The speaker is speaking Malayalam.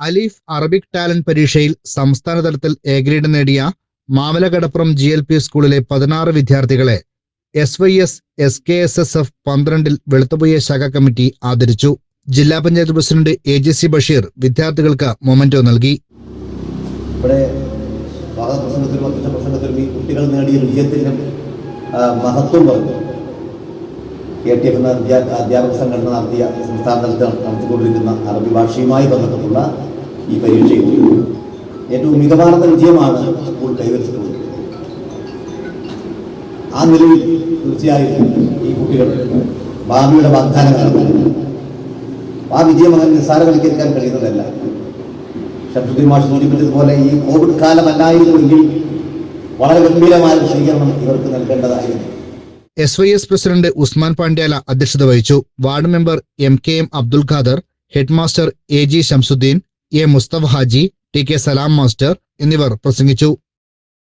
അലീഫ് അറബിക് ടാലന്റ് പരീക്ഷയിൽ സംസ്ഥാന തലത്തിൽ എ ഗ്രേഡ് നേടിയ മാമലകടപ്പുറം ജി എൽ പി സ്കൂളിലെ പതിനാറ് വിദ്യാർത്ഥികളെ S Y S S K S S F പന്ത്രണ്ടിൽ വെളുത്തുപോയ ശാഖ കമ്മിറ്റി ആദരിച്ചു. ജില്ലാ panchayat president A J C Basheer വിദ്യാർത്ഥികൾക്ക് മൊമെന്റോ നൽകി. ഇവിടെ പ്രസംഗത്തിലും കുട്ടികൾ നേടിയ വിജയത്തിന്റെ മഹത്വം പറഞ്ഞു. കെ ടി എഫ് എന്ന അധ്യാപക സംഘടന നടത്തിയ സംസ്ഥാന തലത്തിൽ നടത്തിക്കൊണ്ടിരിക്കുന്ന അറബി ഭാഷയുമായി ബന്ധപ്പെട്ടുള്ള ഈ പരീക്ഷയിൽ ഏറ്റവും മികവാർന്ന വിജയമാണ് സ്കൂൾ കൈവരിച്ചിട്ടുള്ളത്. ആ നിലയിൽ തീർച്ചയായും ഈ കുട്ടികൾ ഭാവിയുടെ വാഗ്ദാനങ്ങളാണ് ആ വിജയം അങ്ങനെ നിസ്സാരവൽക്കരിക്കാൻ കഴിയുന്നതല്ല. ഷംസുദ്ദീൻ മാഷ് സൂചിപ്പിച്ചതുപോലെ ഈ കോവിഡ് കാലമല്ലായിരുന്നുവെങ്കിൽ വളരെ ഗംഭീരമായ സ്വീകരണം ഇവർക്ക് നൽകേണ്ടതായിരുന്നു. S Y S president Usman Pandyala അധ്യക്ഷത വഹിച്ചു. Ward member M K M Abdul Khader head master A G Shamsudheen A Mustafa Haji T K Salam master എന്നിവർ പ്രസംഗിച്ചു.